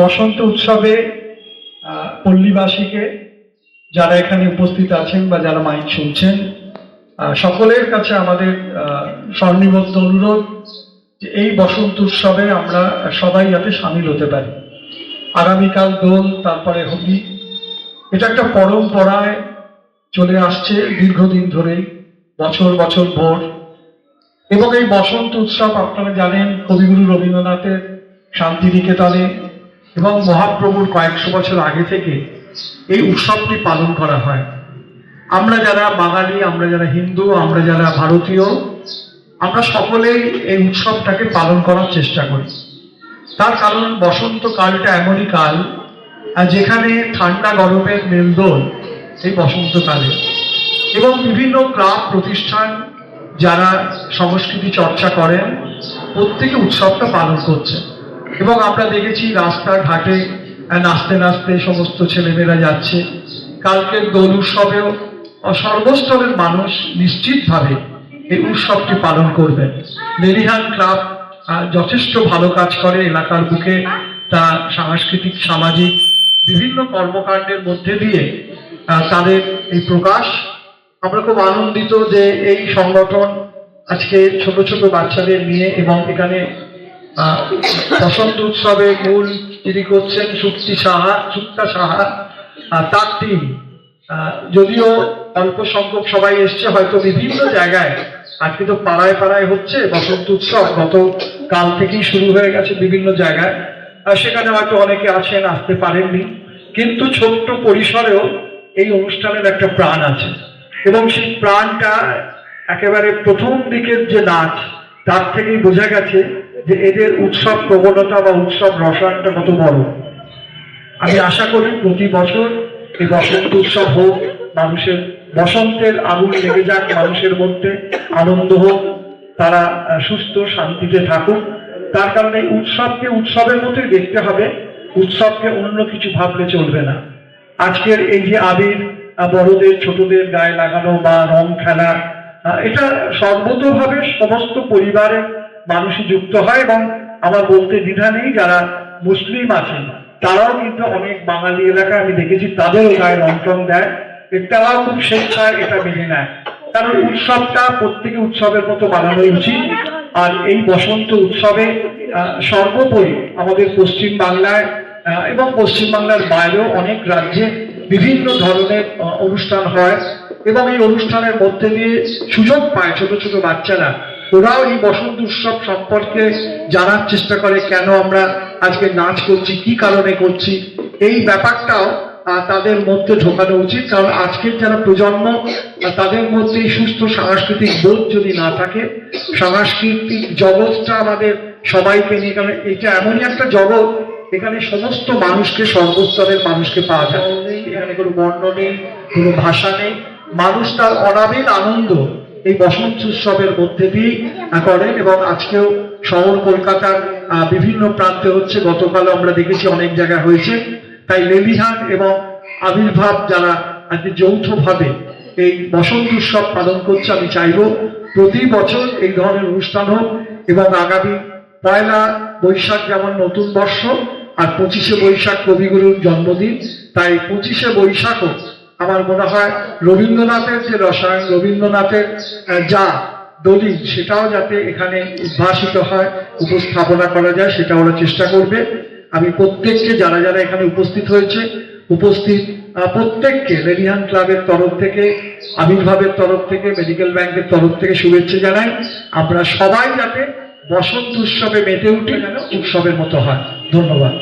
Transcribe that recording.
বসন্ত উৎসবে পল্লীবাসীকে যারা এখানে উপস্থিত আছেন বা যারা মাইক শুনছেন সকলের কাছে আমাদের স্বর্ণিবদ্ধ অনুরোধ যে এই বসন্ত উৎসবে আমরা সবাই যাতে সামিল হতে পারি। আগামীকাল দোল, তারপরে হোলি, এটা একটা পরম্পরায় চলে আসছে দীর্ঘদিন ধরেই, বছর বছর ভোর। এবং এই বসন্ত উৎসব আপনারা জানেন, কবিগুরু রবীন্দ্রনাথের শান্তিনিকেতনে এবং মহাপ্রভুর কয়েকশো বছর আগে থেকে এই উৎসবটি পালন করা হয়। আমরা যারা বাঙালি, আমরা যারা হিন্দু, আমরা যারা ভারতীয়, আমরা সকলেই এই উৎসবটাকে পালন করার চেষ্টা করি। তার কারণ বসন্তকালটা এমনই কাল যেখানে ঠান্ডা গরমের মেলদোল, এই বসন্তকালে। এবং বিভিন্ন ক্লাব, প্রতিষ্ঠান যারা সংস্কৃতি চর্চা করেন, প্রত্যেকে উৎসবটা পালন করছে। এবং আমরা দেখেছি রাস্তাঘাটে নাচতে নাচতে সমস্ত ছেলেমেয়েরা যাচ্ছে। কালকের দোল উৎসবেও সর্বস্তরের মানুষ নিশ্চিতভাবে এই উৎসবটি পালন করবেন। লেরিহান ক্লাব যথেষ্ট ভালো কাজ করে এলাকার বুকে। তা সাংস্কৃতিক, সামাজিক বিভিন্ন কর্মকাণ্ডের মধ্যে দিয়ে তাদের এই প্রকাশ। আমরা খুব আনন্দিত যে এই সংগঠন আজকে ছোট ছোট বাচ্চাদের নিয়ে এবং এখানে বসন্ত উৎসবে মূল যিনি করছেন সুক্তি সাহা, সুক্তা সাহা তার টিম যদিও অল্প সংখ্যক সবাই এসছে, হয়তো বিভিন্ন জায়গায় আজকে তো পাড়ায় পাড়ায় হচ্ছে বসন্ত উৎসব। গত কাল থেকেই শুরু হয়ে গেছে বিভিন্ন জায়গায়। আর সেখানে হয়তো অনেকে আছেন, আসতে পারেননি। কিন্তু ছোট্ট পরিসরেও এই অনুষ্ঠানের একটা প্রাণ আছে। এবং সেই প্রাণটা একেবারে প্রথম দিকের যে নাচ, তার থেকেই বোঝা গেছে যে এদের উৎসব প্রবণতা বা উৎসব রসায়নটা কত বড়? আমি আশা করি প্রতি বছর এই বসন্ত উৎসব হোক, মানুষের বসন্তের আগুন লেগে যাক, মানুষের মধ্যে আনন্দ হোক, তারা সুস্থ শান্তিতে থাকুক। তার কারণে উৎসবকে উৎসবের মতোই দেখতে হবে, উৎসবকে অন্য কিছু ভাবলে চলবে না। আজকের এই যে আবির বড়দের, ছোটদের গায়ে লাগানো বা রং খেলা এটা সর্বতভাবে সমস্ত পরিবারের মানুষই যুক্ত হয় এবং আমার বলতে দ্বিধা নেই, যারা মুসলিম আছেন, তারাও কিন্তু অনেক বাঙালি এলাকায় আমি দেখেছি, তাদেরও গায়ে টং দেয়। তারাও খুব স্বেচ্ছায় এটা মেনে নেয়। কারণ উৎসবটা প্রত্যেকে উৎসবের মতো বানানোই উচিত। আর এই বসন্ত উৎসবে সর্বোপরি আমাদের পশ্চিম বাংলায় এবং পশ্চিম বাংলার বাইরেও অনেক রাজ্যে বিভিন্ন ধরনের অনুষ্ঠান হয়। এবং এই অনুষ্ঠানের মধ্যে দিয়ে সুযোগ পায় ছোট ছোট বাচ্চারা। ওরাও এই বসন্ত উৎসব সম্পর্কে জানার চেষ্টা করে কেন আমরা আজকে নাচ করছি, কি কারণে করছি। এই ব্যাপারটাও তাদের মধ্যে ঢোকানো উচিত। কারণ আজকের যারা প্রজন্ম তাদের মধ্যে সুস্থ সাংস্কৃতিক বোধ যদি না থাকে, সাংস্কৃতিক জগৎটা আমাদের সবাইকে নিয়ে, কারণ এটা এমনই একটা জগৎ, এখানে সমস্ত মানুষকে সর্বস্তরের মানুষকে পাওয়া যায়। এখানে কোনো বর্ণ নেই, কোনো ভাষা নেই। মানুষ তার অনাবিল আনন্দ। এই বসন্ত উৎসবের মধ্যে আহ, করেন এবং আজকেও শহর কলকাতার বিভিন্ন প্রান্তে হচ্ছে। গতকালও আমরা দেখেছি অনেক জায়গায় হয়েছে। তাই লেলিহান এবং আবির্ভাব যারা আজকে যৌথভাবে এই বসন্ত উৎসব পালন করছে আমি চাইব প্রতি বছর এই ধরনের অনুষ্ঠান হোক এবং আগামী পয়লা বৈশাখ যেমন নতুন বর্ষ আর পঁচিশে বৈশাখ কবিগুরুর জন্মদিন তাই পঁচিশে বৈশাখও আমার মনে হয় রবীন্দ্রনাথের যে রসায়ন, রবীন্দ্রনাথের যা দলিল, সেটাও যাতে এখানে উদ্ভাসিত হয়, উপস্থাপনা করা যায়, সেটা ওরা চেষ্টা করবে। আমি প্রত্যেককে, যারা যারা এখানে উপস্থিত হয়েছে, উপস্থিত প্রত্যেককে রেডিহান ক্লাবের তরফ থেকে, আবির্ভাবের তরফ থেকে, মেডিকেল ব্যাংকের তরফ থেকে শুভেচ্ছা জানাই। আমরা সবাই যাতে বসন্ত উৎসবে মেতে উঠে যেন উৎসবের মতো হয়। ধন্যবাদ।